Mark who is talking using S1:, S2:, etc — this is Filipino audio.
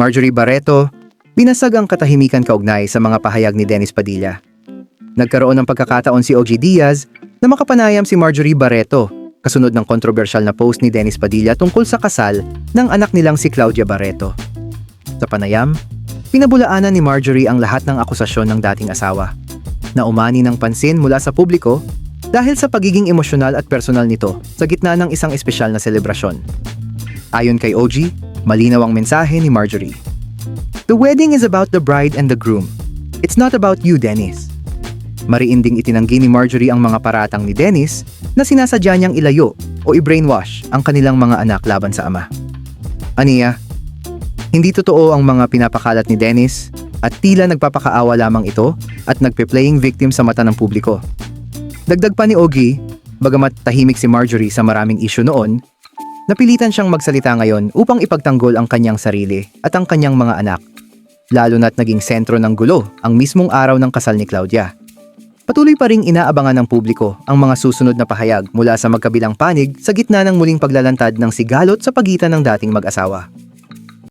S1: Marjorie Barreto, binasag ang katahimikan kaugnay sa mga pahayag ni Dennis Padilla. Nagkaroon ng pagkakataon si OG Diaz na makapanayam si Marjorie Barreto kasunod ng kontrobersyal na post ni Dennis Padilla tungkol sa kasal ng anak nilang si Claudia Barreto. Sa panayam, pinabulaanan ni Marjorie ang lahat ng akusasyon ng dating asawa na umani ng pansin mula sa publiko dahil sa pagiging emosyonal at personal nito sa gitna ng isang espesyal na selebrasyon. Ayon kay OG, malinaw ang mensahe ni Marjorie. The wedding is about the bride and the groom. It's not about you, Dennis. Mariinding itinanggi ni Marjorie ang mga paratang ni Dennis na sinasadya niyang ilayo o i-brainwash ang kanilang mga anak laban sa ama. Aniya, hindi totoo ang mga pinapakalat ni Dennis at tila nagpapakaawa lamang ito at nagpe-playing victim sa mata ng publiko. Dagdag pa ni Ogie, bagamat tahimik si Marjorie sa maraming isyu noon, napilitan siyang magsalita ngayon upang ipagtanggol ang kanyang sarili at ang kanyang mga anak. Lalo na't naging sentro ng gulo ang mismong araw ng kasal ni Claudia. Patuloy pa ring inaabangan ng publiko ang mga susunod na pahayag mula sa magkabilang panig sa gitna ng muling paglalantad ng sigalot sa pagitan ng dating mag-asawa.